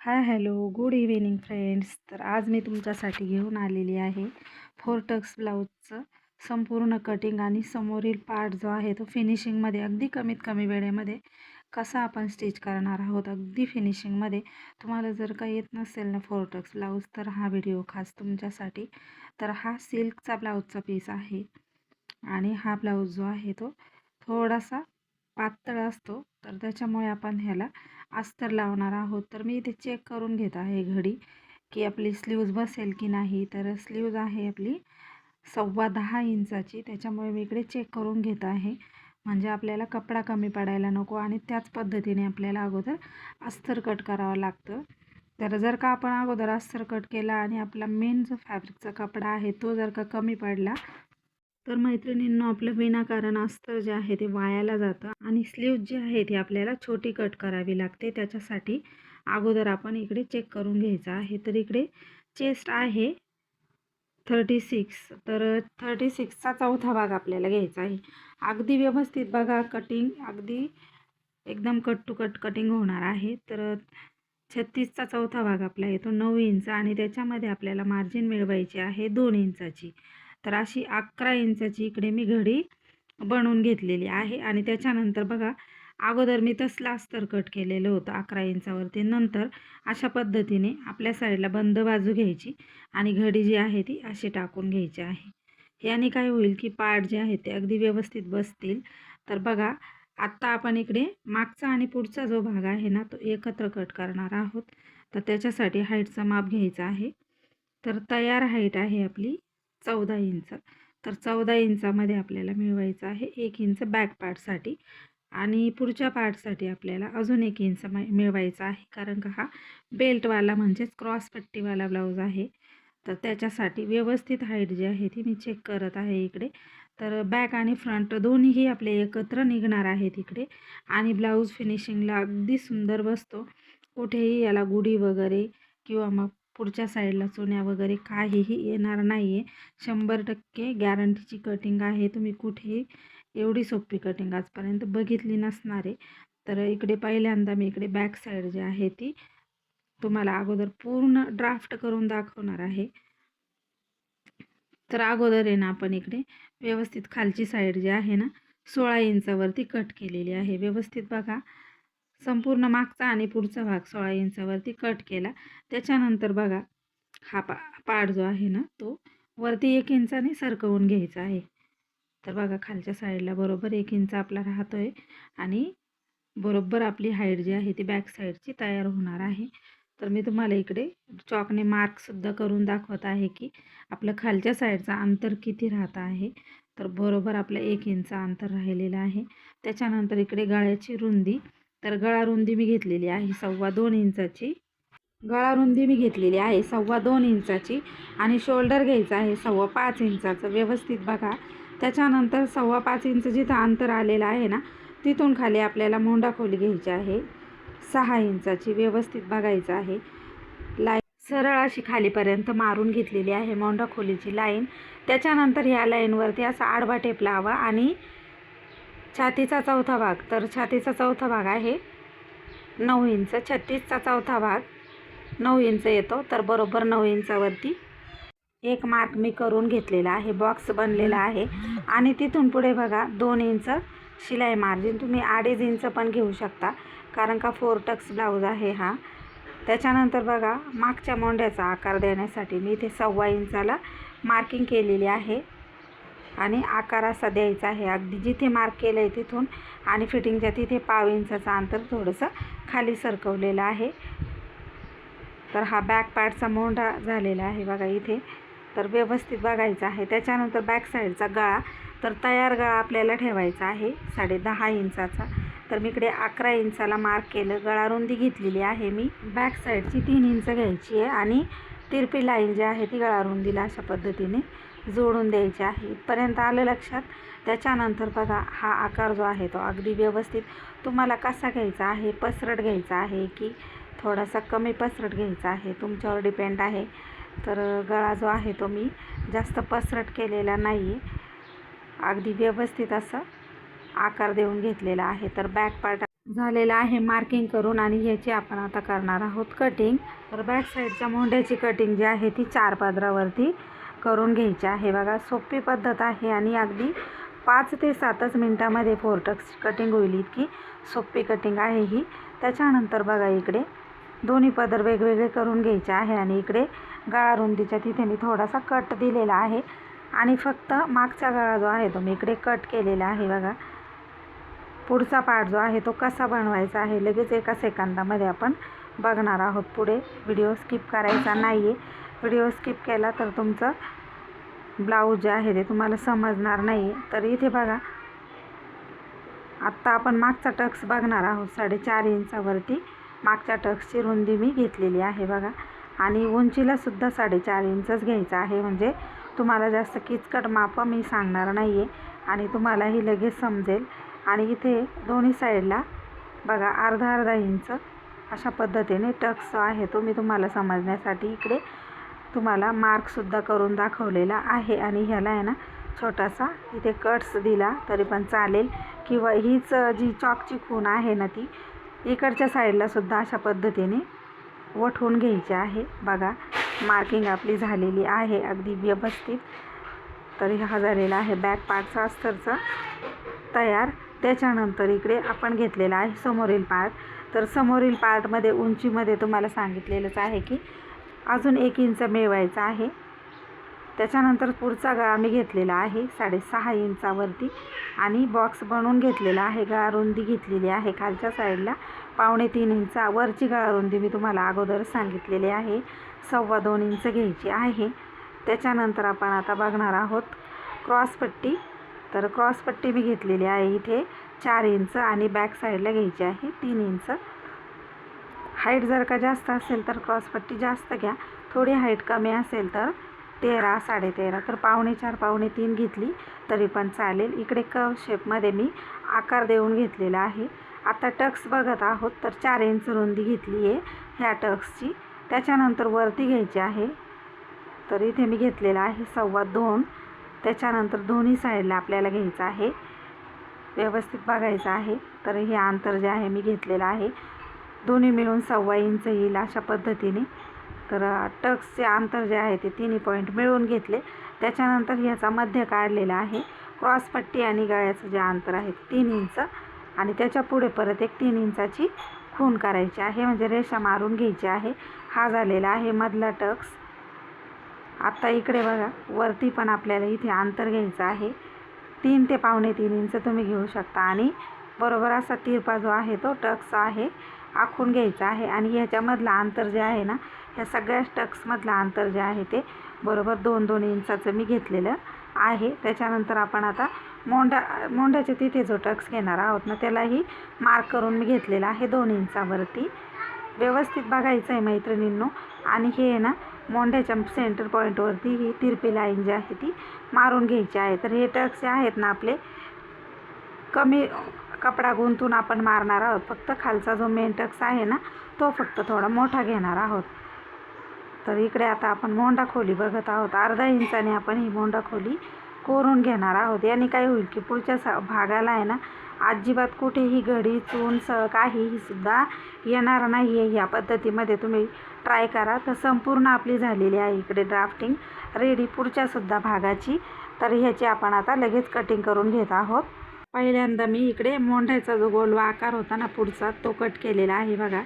Hi hello. Good evening friends. तर आज मी तुमच्यासाठी घेऊन आलेली आहे फोर टक्स ब्लाऊजचं संपूर्ण कटिंग आणि समोरील पार्ट जो आहे तो फिनिशिंगमध्ये अगदी कमीत कमी वेळेमध्ये कसा आपण स्टिच करणार आहोत अगदी फिनिशिंगमध्ये. तुम्हाला जर काही येत नसेल ना फोर टक्स ब्लाऊज तर हा व्हिडिओ खास तुमच्यासाठी. तर हा सिल्कचा ब्लाऊजचा पीस आहे आणि हा ब्लाऊज जो आहे तो थोडासा पातळ असतो. तर त्याच्यामुळे आपण ह्याला अस्तर लावणार आहोत. तर मी इथे चेक करून घेत आहे घडी की आपली स्लीव्ज बसेल की नाही. तर स्लीव्ज आहे आपली सव्वा दहा इंचाची. त्याच्यामुळे मी इकडे चेक करून घेत आहे. म्हणजे आपल्याला कपडा कमी पडायला नको आणि त्याच पद्धतीने आपल्याला अगोदर अस्तर कट करावं लागतं. तर जर का आपण अगोदर अस्तर कट केला आणि आपला मेन जो फॅब्रिकचा कपडा आहे तो जर का कमी पडला तर मैत्रिणींना आपलं विनाकारण अस्तर जे आहे ते वायाला जातं आणि स्लीव्ज जी आहे ती आपल्याला छोटी कट करावी लागते. त्याच्यासाठी अगोदर आपण इकडे चेक करून घ्यायचं आहे. तर इकडे चेस्ट आहे थर्टी सिक्स तर थर्टी सिक्सचा चौथा भाग आपल्याला घ्यायचा आहे. अगदी व्यवस्थित बघा कटिंग अगदी एकदम कट टू कट कटिंग होणार आहे. तर छत्तीसचा चौथा भाग आपला येतो नऊ इंच आणि त्याच्यामध्ये आपल्याला मार्जिन मिळवायची आहे दोन इंचाची तर अशी अकरा इंचाची इकडे मी घडी बनवून घेतलेली आहे. आणि त्याच्यानंतर बघा अगोदर मी तसला अस्तर कट केलेलं होतं अकरा इंचावरती. नंतर अशा पद्धतीने आपल्या साईडला बंद बाजू घ्यायची आणि घडी जी आहे ती अशी टाकून घ्यायची आहे. याने काय होईल की पार्ट जे आहे ते अगदी व्यवस्थित बसतील. तर बघा आत्ता आपण इकडे मागचा आणि पुढचा जो भाग आहे ना तो एकत्र कट करणार आहोत. तर त्याच्यासाठी हाईटचा माप घ्यायचा आहे. तर तयार हाईट आहे आपली चौदा इंच. तर चौदा इंचामध्ये आपल्याला मिळवायचं आहे एक इंच बॅक पार्टसाठी आणि पुढच्या पार्टसाठी आपल्याला अजून एक इंच मिळवायचा आहे. कारण का हा बेल्टवाला म्हणजेच क्रॉस पट्टीवाला ब्लाऊज आहे. तर त्याच्यासाठी व्यवस्थित हाईट जी आहे ती मी चेक करत आहे इकडे. तर बॅक आणि फ्रंट दोन्हीही आपले एकत्र निघणार आहेत इकडे. आणि ब्लाऊज फिनिशिंगला अगदी सुंदर बसतो. कुठेही याला गुढी वगैरे किंवा मग पुढच्या साईडला चुन्या वगैरे काहीही येणार नाही आहे शंभर टक्के गॅरंटीची कटिंग आहे. तुम्ही कुठेही एवढी सोपी कटिंग आजपर्यंत बघितली नसणार. आहे तर इकडे पहिल्यांदा मी इकडे बॅक साईड जी आहे ती तुम्हाला अगोदर पूर्ण ड्राफ्ट करून दाखवणार आहे. तर अगोदर आहे ना आपण इकडे व्यवस्थित खालची साईड जी आहे ना सोळा इंचावरती कट केलेली आहे. व्यवस्थित बघा. संपूर्ण मागचा आणि पुढचा भाग सोळा इंचावरती कट केला. त्याच्यानंतर बघा हा पा पाड जो आहे ना तो वरती एक इंचाने सरकवून घ्यायचा आहे. तर बघा खालच्या साईडला बरोबर एक इंच आपला राहतो आहे आणि बरोबर आपली हाईट जी आहे ती बॅक साईडची तयार होणार आहे. तर मी तुम्हाला इकडे चॉकने मार्कसुद्धा करून दाखवत आहे की आपलं खालच्या साईडचा अंतर किती राहत आहे. तर बरोबर आपलं एक इंच अंतर राहिलेलं आहे. त्याच्यानंतर इकडे गळ्याची रुंदी तर गळा रुंदी मी घेतलेली आहे सव्वा दोन इंचाची. गळा रुंदी मी घेतलेली आहे सव्वा दोन इंचाची आणि शोल्डर घ्यायचं आहे सव्वा पाच इंचाचं. व्यवस्थित बघा. त्याच्यानंतर सव्वा पाच इंच जिथं अंतर आलेलं आहे ना तिथून खाली आपल्याला मोंडा खोली घ्यायची आहे. सहा इंचाची व्यवस्थित बघायचं आहे. लाईन सरळ अशी खालीपर्यंत मारून घेतलेली आहे मोंडा खोलीची लाईन. त्याच्यानंतर ह्या लाईनवरती असा आडवा टेप लावा आणि छातीचा चौथा भाग. तर छातीचा चौथा भाग आहे. नऊ इंच. छत्तीसचा चौथा भाग. नऊ इंच येतो. तर बरोबर नऊ इंचावरती एक मार्क मी करून घेतलेला आहे. बॉक्स बनलेला आहे. आणि तिथून पुढे बघा दोन इंच शिलाई मार्जिन. तुम्ही अडीच इंच पण घेऊ शकता. कारण का फोर टक्स ब्लाऊज आहे हा. त्याच्यानंतर बघा मागच्या मोंड्याचा आकार देण्यासाठी मी इथे सव्वा इंचाला मार्किंग केलेली आहे. आणि आकार असा द्यायचा आहे. अगदी जिथे मार्क केलं आहे तिथून आणि फिटिंगच्या तिथे पाव इंचाचं अंतर थोडंसं खाली सरकवलेलं आहे. तर हा बॅक पार्टचा मोंढा झालेला आहे बघा इथे. तर व्यवस्थित बघायचा आहे. त्याच्यानंतर बॅक साईडचा गळा. तर तयार गळा आपल्याला ठेवायचा आहे. साडे दहा इंचाचा. तर मी इकडे अकरा इंचाला मार्क केलं. गळा रुंदी घेतलेली आहे मी. बॅक साईडची तीन इंच घ्यायची आहे आणि तिरपी लाईन जी आहे ती गळा रुंदीला अशा पद्धतीने जोडून द्यायचे आहे. इथपर्यंत आलं लक्षात? त्याच्यानंतर बघा हा आकार जो आहे तो अगदी व्यवस्थित तुम्हाला कसा घ्यायचा आहे? पसरट घ्यायचा आहे की थोडासा कमी पसरट घ्यायचा आहे? तुमच्यावर डिपेंड आहे. तर गळा जो आहे तो मी जास्त पसरट केलेला नाही आहे अगदी व्यवस्थित असं आकार देऊन घेतलेला आहे. तर बॅक पार्ट झालेला आहे मार्किंग करून आणि ह्याची आपण आता करणार आहोत कटिंग तर बॅक साईडच्या मोंड्याची कटिंग जी आहे ती चार पदरावरती करून घ्यायची आहे. बघा सोपी पद्धत आहे आणि अगदी पाच ते सातच मिनटामध्ये फोरटक्स कटिंग होईल इतकी सोपी कटिंग आहे ही. त्याच्यानंतर बघा इकडे दोन्ही पदर वेगवेगळे करून घ्यायचे आहे आणि इकडे गळा रुंदीच्या तिथे मी थोडासा कट दिलेला आहे. आणि फक्त मागचा गळा जो आहे तो मी इकडे कट केलेला आहे बघा. पुढचा पार्ट जो आहे तो कसा बनवायचा आहे लगेच एका सेकंदामध्ये आपण बघणार आहोत. पुढे व्हिडिओ स्किप करायचा नाही आहे व्हिडिओ स्किप केला तर तुमचं ब्लाऊज जे आहे ते तुम्हाला समजणार नाही. आहे तर इथे बघा. आत्ता आपण मागचा टक्स बघणार आहोत. साडेचार इंचावरती मागच्या टक्सची रुंदी मी घेतलेली आहे बघा. आणि उंचीलासुद्धा साडेचार इंचच घ्यायचं आहे. म्हणजे तुम्हाला जास्त किचकट मापं मी सांगणार नाही आहे आणि तुम्हालाही लगेच समजेल. आणि इथे दोन्ही साईडला बघा अर्धा अर्धा इंच अशा पद्धतीने टक्स जो आहे तो मी तुम्हाला समजण्यासाठी इकडे तुम्हाला मार्कसुद्धा करून दाखवलेला आहे. आणि ह्याला आहे ना छोटासा इथे कट्स दिला तरी पण चालेल. किंवा हीच जी चॉकची खूण आहे ना ती इकडच्या साईडला सुद्धा अशा पद्धतीने वठवून घ्यायची आहे. बघा मार्किंग आपली झालेली आहे अगदी व्यवस्थित. तरी हा झालेला आहे बॅक पार्टचा अस्तरचा तयार. त्याच्यानंतर इकडे आपण घेतलेला आहे समोरील पार्ट तर समोरील पार्टमध्ये उंचीमध्ये तुम्हाला सांगितलेलंच आहे की अजून एक इंच मिळवायचा आहे. त्याच्यानंतर पुढचा गळा मी घेतलेला आहे साडेसहा इंचावरती. आणि बॉक्स बनवून घेतलेला आहे गळा रुंदी घेतलेली आहे. खालच्या साईडला पावणे तीन इंचावरची गळा रुंदी मी तुम्हाला अगोदर सांगितलेली आहे. सव्वा दोन इंच घ्यायची आहे. त्याच्यानंतर आपण आता बघणार आहोत क्रॉसपट्टी तर क्रॉसपट्टी मी घेतलेली आहे इथे चार इंच आणि बॅक साईडला घ्यायची आहे तीन इंच. हाईट जर का जास्त असेल तर क्रॉसपट्टी जास्त घ्या. थोडी हाईट कमी असेल तर तेरा साडेतेरा. तर पावणे चार पावणे तीन घेतली तरी पण चालेल. इकडे कव शेपमध्ये मी आकार देऊन घेतलेला आहे. आता टक्स बघत आहोत तर चार इंच रुंदी घेतली आहे ह्या टक्सची त्याच्यानंतर वरती घ्यायची आहे. तर इथे मी घेतलेला आहे सव्वा दोन. त्याच्यानंतर दोन्ही साईडला आपल्याला घ्यायचं आहे. व्यवस्थित बघायचं आहे. तर हे अंतर जे आहे मी घेतलेलं आहे. दोन्ही मिळून सव्वा इंच येईल अशा पद्धतीने. तर टक्सचे अंतर जे आहे ते तिन्ही पॉईंट मिळवून घेतले. त्याच्यानंतर ह्याचा मध्य काढलेला आहे. क्रॉसपट्टी आणि गळ्याचं जे अंतर आहे तीन इंच. आणि त्याच्या पुढे परत एक तीन इंचाची खून करायची आहे. म्हणजे रेषा मारून घ्यायची आहे. हा झालेला आहे मधला टक्स. आत्ता इकडे बघा वरती पण आपल्याला इथे अंतर घ्यायचं आहे. तीन ते पावणे तीन इंच तुम्ही घेऊ शकता. आणि बरोबर असा तिरपा जो आहे तो टक्स आहे. आखून घ्यायचं आहे. आणि ह्याच्यामधलं अंतर जे आहे ना ह्या सगळ्या टक्समधलं अंतर जे आहे ते बरोबर दोन दोन इंचाचं मी घेतलेलं आहे. त्याच्यानंतर आपण आता मोंढा मोंढ्याच्या तिथे जो टक्स घेणार आहोत ना त्यालाही मार्क करून मी घेतलेला आहे दोन इंचावरती. व्यवस्थित बघायचं आहे मैत्रिणींनो. आणि हे ना मोंढ्याच्या सेंटर पॉईंटवरती ही तिरपी लाईन जी आहे ती मारून घ्यायची आहे. तर हे टक्स जे आहेत ना आपले कमी कपडा गुंतून आपण मारणार आहोत. फक्त खालचा जो मेंटक्स आहे ना तो फक्त थोडा मोठा घेणार आहोत. तर इकडे आता आपण मोंडा खोली बघत आहोत. अर्धा इंचाने आपण ही मोंडा खोली कोरून घेणार आहोत. याने काय होईल की पुढच्या सा भागाला आहे ना अजिबात कुठेही घडी चून स काहीही सुद्धा येणार नाही आहे. ह्या पद्धतीमध्ये तुम्ही ट्राय करा. तर संपूर्ण आपली झालेली आहे इकडे ड्राफ्टिंग रेडी पुढच्यासुद्धा भागाची. तर ह्याची आपण आता लगेच कटिंग करून घेत आहोत. पहिल्यांदा मी इकडे मोंढ्याचा जो गोलवा आकार होता ना पुढचा तो कट केलेला आहे बघा.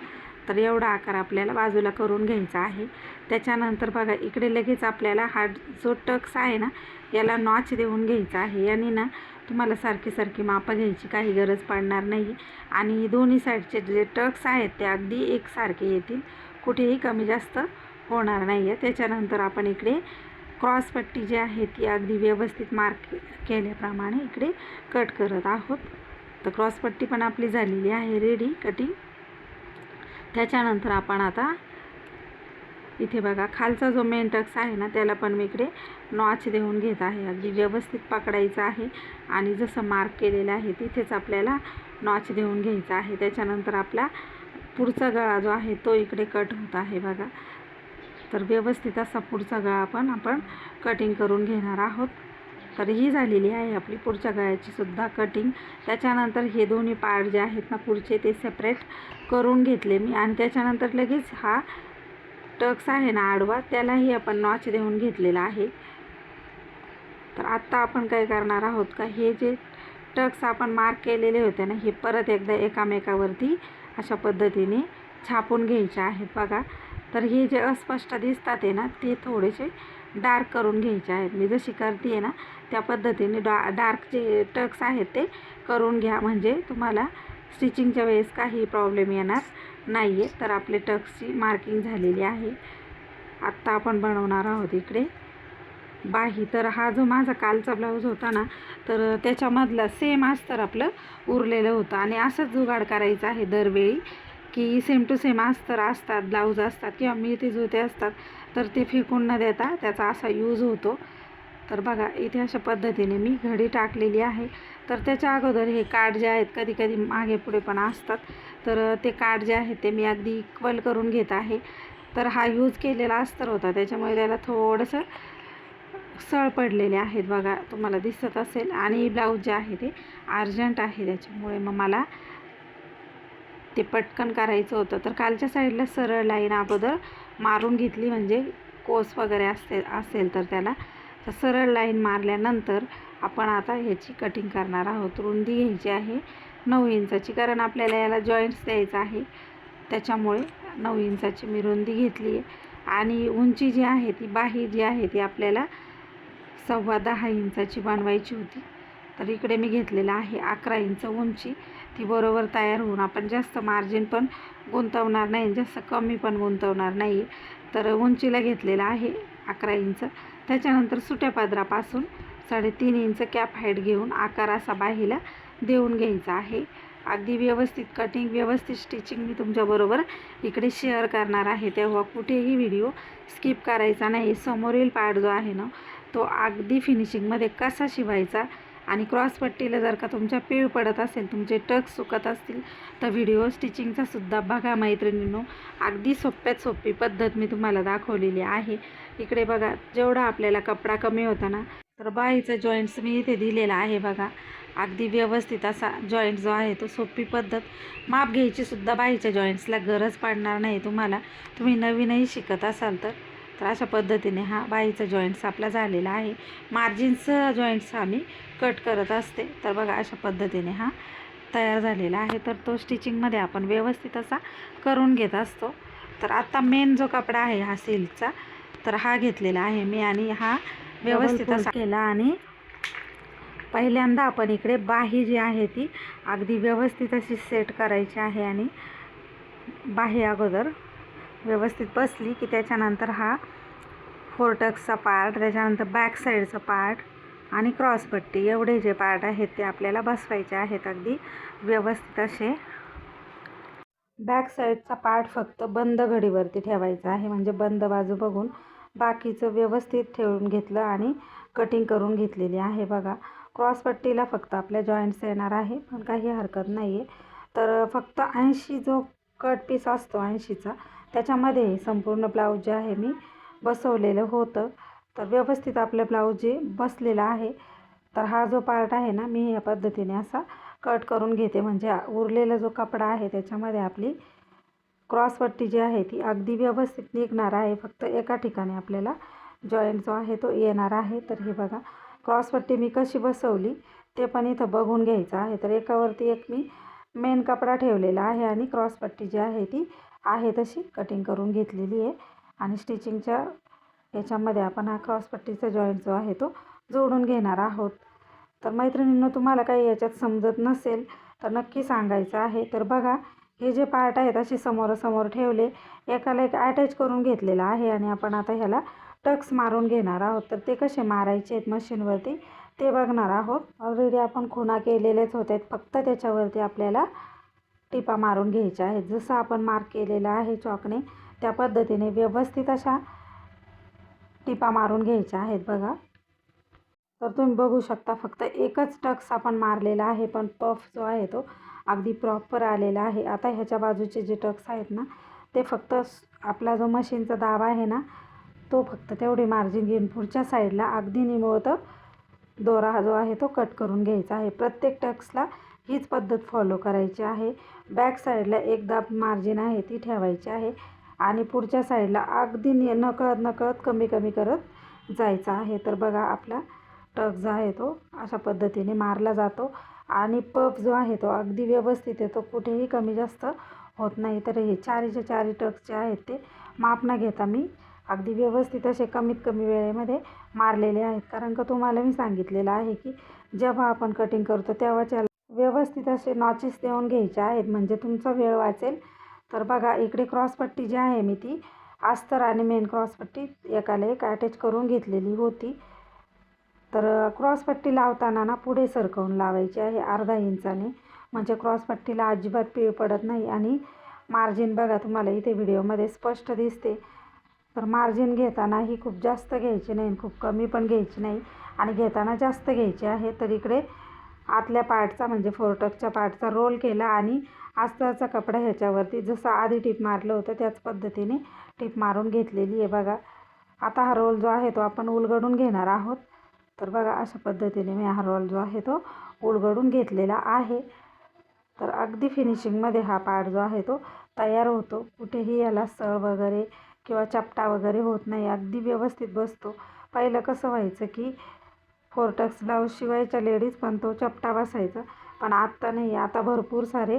तर एवढा आकार आपल्याला बाजूला करून घ्यायचा आहे. त्याच्यानंतर बघा इकडे लगेच आपल्याला हा जो टक्स आहे ना याला नॉच देऊन घ्यायचा आहे. याने ना तुम्हाला सारखी सारखी मापं घ्यायची काही गरज पडणार नाही. आणि दोन्ही साईडचे जे टक्स आहेत ते अगदी एकसारखे येतील. कुठेही कमी जास्त होणार नाही आहे त्याच्यानंतर आपण इकडे क्रॉसपट्टी जी आहे ती अगदी व्यवस्थित मार्क केल्याप्रमाणे इकडे कट करत आहोत. तर क्रॉसपट्टी पण आपली झालेली आहे रेडी कटिंग त्याच्यानंतर आपण आता इथे बघा खालचा जो मेन टक्स आहे ना त्याला पण मी इकडे नॉच देऊन घेत आहे. अगदी व्यवस्थित पकडायचं आहे आणि जसं मार्क केलेलं आहे तिथेच आपल्याला नॉच देऊन घ्यायचा आहे. त्याच्यानंतर आपला पुढचा गळा जो आहे तो इकडे कट होत आहे बघा. तर व्यवस्थित असा पुढचा गळा पण आपण कटिंग करून घेणार आहोत. तर ही झालेली आहे आपली पुढच्या गळ्याची सुद्धा कटिंग त्याच्यानंतर हे दोन्ही पार्ट जे आहेत ना पुढचे ते सेपरेट करून घेतले मी. आणि त्याच्यानंतर लगेच हा टक्स आहे ना आडवा त्यालाही आपण नॉच देऊन घेतलेला आहे. तर आत्ता आपण काय करणार आहोत का? हे जे टक्स आपण मार्क केलेले होते ना हे परत एकदा एकामेकावरती अशा पद्धतीने छापून घ्यायचे आहेत. बघा तर हे जे अस्पष्ट दिसतात आहे ना ते थोडेसे डार्क करून घ्यायचे आहेत. मी जशी करते आहे ना त्या पद्धतीने डा डार्क जे टक्स आहेत ते करून घ्या. म्हणजे तुम्हाला स्टिचिंगच्या वेळेस काही प्रॉब्लेम येणार नाही आहे तर आपले टक्सची मार्किंग झालेली आहे. आत्ता आपण बनवणार आहोत इकडे. बाही तर हा जो माझा कालचा ब्लाऊज होता ना तर त्याच्यामधला सेम अस्तर आपलं उरलेलं होतं. आणि असंच जुगाड करायचं आहे दरवेळी. की सेम टू सेम अस्तर असतात ब्लाऊज असतात किंवा मिळते जुते असतात तर ते फेकून न देता त्याचा असा यूज होतो. तर बघा इथे अशा पद्धतीने मी घडी टाकलेली आहे. तर त्याच्या अगोदर हे कार्ड जे आहेत कधी कधी मागे पुढे पण असतात. तर ते कार्ड जे आहेत ते मी अगदी इक्वल करून घेत आहे. तर हा यूज केलेला अस्तर होता. त्याच्यामुळे त्याला थोडंसं सळ पडलेले आहेत. बघा तुम्हाला दिसत असेल. आणि ब्लाऊज जे आहे ते अर्जंट आहे. त्याच्यामुळे मग मला ते पटकन करायचं होतं. तर कालच्या साईडला सरळ लाईन अगोदर मारून घेतली म्हणजे कोस वगैरे असते असेल तर त्याला. तर सरळ लाईन मारल्यानंतर आपण आता ह्याची कटिंग करणार आहोत. रुंदी घ्यायची आहे नऊ इंचाची कारण आपल्याला याला जॉईंट्स द्यायचं आहे. त्याच्यामुळे नऊ इंचाची मी रुंदी घेतली आहे. आणि उंची जी आहे ती बाही जी आहे ती आपल्याला सव्वा दहा इंचाची बनवायची होती. तर इकडे मी घेतलेलं आहे अकरा इंच उंची. ती बरोबर तयार होऊन आपण जास्त मार्जिन पण गुंतवणार नाही जास्त कमी पण गुंतवणार नाही. तर उंचीला घेतलेलं आहे अकरा इंच. त्याच्यानंतर सुट्या पादरापासून साडेतीन इंच कॅप हाईट घेऊन आकार असा बाहीला देऊन घ्यायचा आहे. अगदी व्यवस्थित कटिंग व्यवस्थित स्टिचिंग मी तुमच्याबरोबर इकडे शेअर करणार आहे. तेव्हा कुठेही व्हिडिओ स्किप करायचा नाही. समोरील पार्ट जो आहे ना तो अगदी फिनिशिंगमध्ये कसा शिवायचा आणि क्रॉसपट्टीला जर का तुमच्या पीळ पडत असेल तुमचे टक सुकत असतील तर व्हिडिओ स्टिचिंगचा सुद्धा बघा मैत्रिणींनो. अगदी सोप्यात सोपी पद्धत मी तुम्हाला दाखवलेली आहे. इकडे बघा जेवढा आपल्याला कपडा कमी होता ना तर बाईचा जॉईंट्स मी इथे दिलेला आहे बघा. अगदी व्यवस्थित असा जॉईंट जो आहे तो सोपी पद्धत. माप घ्यायची सुद्धा बाईच्या जॉईंट्सला गरज पडणार नाही तुम्हाला. तुम्ही नवीनही शिकत असाल तर. तर अशा पद्धतीने हा बाईचा जॉईंट्स आपला झालेला आहे. मार्जिन्सचा जॉईंट्स आम्ही कट करत असते. तर बघा अशा पद्धतीने हा तयार झालेला आहे. तर तो स्टिचिंगमध्ये आपण व्यवस्थित असा करून घेत असतो. तर आता मेन जो कपडा आहे हा सिल्कचा तर हा घेतलेला आहे मी आणि हा व्यवस्थित असा केला आणि पहिल्यांदा आपण इकडे बाही जी आहे ती अगदी व्यवस्थित अशी सेट करायची आहे आणि बाही अगोदर व्यवस्थित बसली की त्याच्यानंतर हा फोरटक्सचा पार्ट त्याच्यानंतर बॅक साईडचा पार्ट आणि क्रॉसपट्टी एवढे जे पार्ट आहेत ते आपल्याला बसवायचे आहेत अगदी व्यवस्थित असे. बॅक साईडचा पार्ट फक्त बंद घडीवरती ठेवायचा आहे म्हणजे बंद बाजू बघून बाकीचं व्यवस्थित ठेवून घेतलं आणि कटिंग करून घेतलेली आहे. बघा क्रॉसपट्टीला फक्त आपल्या जॉईंट्स येणार आहे पण काही हरकत नाही आहे तर फक्त ऐंशी जो कट पीस असतो ऐंशीचा. त्याच्यामध्ये संपूर्ण ब्लाऊज जे आहे मी बसवलेलं होतं. तर व्यवस्थित आपलं ब्लाऊज जे बसलेलं आहे तर हा जो पार्ट आहे ना मी या पद्धतीने असा कट करून घेते. म्हणजे उरलेला जो कपडा आहे त्याच्यामध्ये आपली क्रॉसपट्टी जी आहे ती अगदी व्यवस्थित निघणार आहे. फक्त एका ठिकाणी आपल्याला जॉईंट जो आहे तो येणार आहे. तर हे बघा क्रॉसपट्टी मी कशी बसवली ते पण इथं बघून घ्यायचं आहे. तर एकावरती एक मी मेन कपडा ठेवलेला आहे आणि क्रॉसपट्टी जी आहे ती आहे तशी कटिंग करून घेतलेली आहे. आणि स्टिचिंगच्या याच्यामध्ये आपण हा क्रॉसपट्टीचा जॉईंट जो आहे तो जोडून घेणार आहोत. तर मैत्रिणींनो तुम्हाला काही याच्यात समजत नसेल तर नक्की सांगायचं आहे. तर बघा हे जे पार्ट आहेत असे समोरासमोर ठेवले. एकाला एक अटॅच करून घेतलेला आहे आणि आपण आता ह्याला टक्स मारून घेणार आहोत. तर ते कसे मारायचे आहेत मशीनवरती ते बघणार आहोत. ऑलरेडी आपण खुणा केलेलेच होत. आहेत फक्त त्याच्यावरती आपल्याला टिपा मारून घ्यायच्या आहेत. जसं आपण मार्क केलेलं आहे चॉकने त्या पद्धतीने व्यवस्थित अशा टिपा मारून घ्यायच्या आहेत बघा. तर तुम्ही बघू शकता फक्त एकच टक्स आपण मारलेला आहे पण पफ जो आहे तो अगदी प्रॉपर आलेला आहे. आता ह्याच्या बाजूचे जे टक्स आहेत ना ते फक्त आपला जो मशीनचा दाब आहे ना तो फक्त तेवढी मार्जिन घेऊन पुढच्या साईडला अगदी निमवतं दोरा हा जो आहे तो कट करून घ्यायचा आहे. प्रत्येक टक्सला हीच पद्धत फॉलो करायची आहे. बॅक साईडला एकदा मार्जिन आहे ती ठेवायची आहे. आणि पुढच्या साईडला अगदी नि- नकळत नकळत कमी कमी करत जायचं आहे. तर बघा आपला टक जो आहे तो अशा पद्धतीने मारला जातो. आणि पफ जो आहे तो अगदी व्यवस्थित येतो कुठेही कमी जास्त होत नाही. तर हे चारीचे चारी टक्स जे आहेत ते माप न घेता मी अगदी व्यवस्थित असे कमीत कमी वेळेमध्ये मारलेले आहेत. कारण का तुम्हाला मी सांगितलेलं आहे की जेव्हा आपण कटिंग करतो तेव्हा त्याला व्यवस्थित असे नॉचेस देऊन घ्यायचे आहेत. म्हणजे तुमचा वेळ वाचेल. तर बघा इकडे क्रॉसपट्टी जी आहे मी ती अस्तर आणि मेन क्रॉसपट्टी एकाला एक अटॅच करून घेतलेली होती. तर क्रॉसपट्टी लावताना ना पुढे सरकवून लावायची आहे अर्धा इंचाने. म्हणजे क्रॉसपट्टीला अजिबात पीळ पडत नाही. आणि मार्जिन बघा तुम्हाला इथे व्हिडिओमध्ये स्पष्ट दिसते. तर मार्जिन घेताना ही खूप जास्त घ्यायची नाही खूप कमी पण घ्यायची नाही. आणि घेताना जास्त घ्यायची आहे. तर इकडे आतल्या पार्टचा म्हणजे फोरटकच्या पार्टचा रोल केला आणि आस्ताचा कपडा ह्याच्यावरती जसं आधी टीप मारलं होतं त्याच पद्धतीने टीप मारून घेतलेली आहे बघा. आता हा रोल जो आहे तो आपण उलगडून घेणार आहोत. तर बघा अशा पद्धतीने मी हा रोल जो आहे तो उलगडून घेतलेला आहे. तर अगदी फिनिशिंगमध्ये हा पार्ट जो आहे तो तयार होतो. कुठेही याला सळ वगैरे किंवा चपटा वगैरे होत नाही. अगदी व्यवस्थित बसतो. पहिलं कसं व्हायचं की फोरटक्स ब्लाऊज शिवायच्या लेडीज पण तो चपटा बसायचा. पण आत्ता नाही. आता भरपूर सारे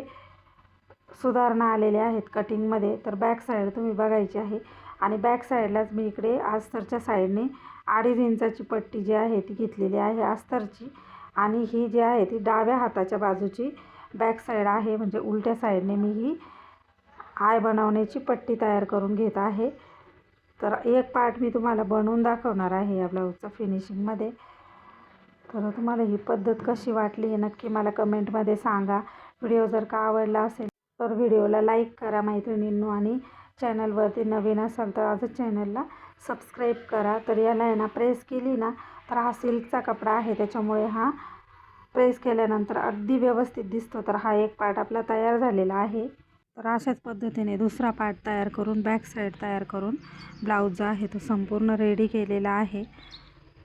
सुधारणा आलेल्या आहेत कटिंगमध्ये. तर बॅक साईड तुम्ही बघायची आहे. आणि बॅक साईडलाच मी इकडे अस्तरच्या साईडने अडीच इंचाची पट्टी जी आहे ती घेतलेली आहे अस्तरची. आणि ही जी आहे ती डाव्या हाताच्या बाजूची बॅक साईड आहे. म्हणजे उलट्या साईडने मी ही आय बनवण्याची पट्टी तयार करून घेत आहे. तर एक पार्ट मी तुम्हाला बनवून दाखवणार आहे या ब्लाऊजचं फिनिशिंगमध्ये तर तुम्हाला ही पद्धत कशी वाटली हे नक्की मला कमेंटमध्ये सांगा. व्हिडिओ जर का आवडला असेल तर व्हिडिओला लाईक करा मैत्रिणींनो आणि चॅनलवरती नवीन असाल तर आज चॅनलला सबस्क्राईब करा. तर याला आहे ना प्रेस केली ना तर हा सिल्कचा कपडा आहे. त्याच्यामुळे हा प्रेस केल्यानंतर अगदी व्यवस्थित दिसतो. तर हा एक पार्ट आपला तयार झालेला आहे. तर अशाच पद्धतीने दुसरा पार्ट तयार करून बॅक साईड तयार करून ब्लाऊज जो आहे तो संपूर्ण रेडी केलेला आहे.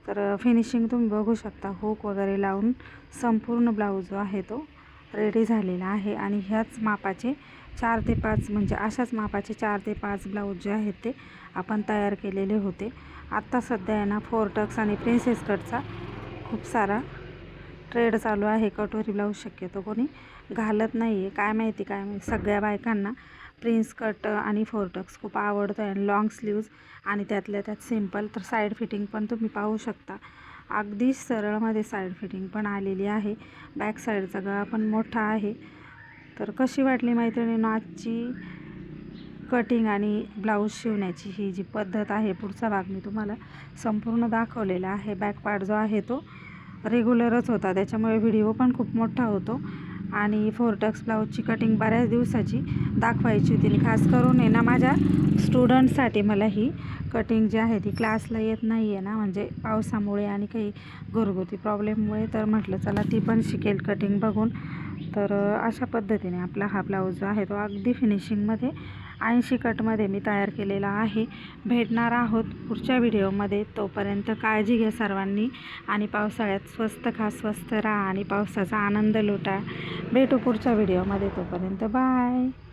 तर फिनिशिंग तुम्ही बघू शकता हुक वगैरे लावून संपूर्ण ब्लाऊज जो आहे तो रेडी झालेला आहे. आणि ह्याच मापाचे चार ते पाच म्हणजे अशाच मापाचे चार ते पाच ब्लाऊज जे आहेत ते आपण तयार केलेले होते. आत्ता सध्या आहे ना फोर टक्स आणि प्रिन्सेस कटचा खूप सारा ट्रेड चालू आहे कटोरी ब्लाऊज शक्यतो कोणी. घालत नाही आहे काय माहिती काय माहिती. सगळ्या बायकांना प्रिन्स कट आणि फोरटक्स खूप आवडतो आहे लॉंग स्लीव्ज आणि त्यातल्या त्यात सिंपल तर साईड फिटिंग पण तुम्ही पाहू शकता. अगदी सरळमध्ये साईड फिटिंग पण आलेली आहे. बॅक साईडचा गळा पण मोठा आहे. तर कशी वाटली मैत्रिणीनं आजची कटिंग आणि ब्लाऊज शिवण्याची ही जी पद्धत आहे पुढचा भाग मी तुम्हाला संपूर्ण दाखवलेला आहे. बॅक पार्ट जो आहे तो रेग्युलरच होता. त्याच्यामुळे व्हिडिओ पण खूप मोठा होतो. आणि फोर टक्स ब्लाऊजची कटिंग बऱ्याच दिवसाची दाखवायची होती. आणि खास करून आहे ना माझ्या स्टुडंटसाठी मला ही कटिंग जी आहे ती क्लासला येत नाही आहे ना. म्हणजे पावसामुळे आणि काही घरगुती प्रॉब्लेममुळे तर म्हटलं चला ती पण शिकेल कटिंग बघून. तर अशा पद्धतीने आपला हा ब्लाऊज जो आहे तो अगदी फिनिशिंगमध्ये ऐंशी कटमध्ये मी तयार केलेला आहे. भेटणार आहोत पुढच्या व्हिडिओमध्ये. तोपर्यंत काळजी घ्या सर्वांनी आणि पावसाळ्यात स्वस्त खा स्वस्त राहा आणि पावसाचा आनंद लुटा. भेटू पुढच्या व्हिडिओमध्ये. तोपर्यंत बाय.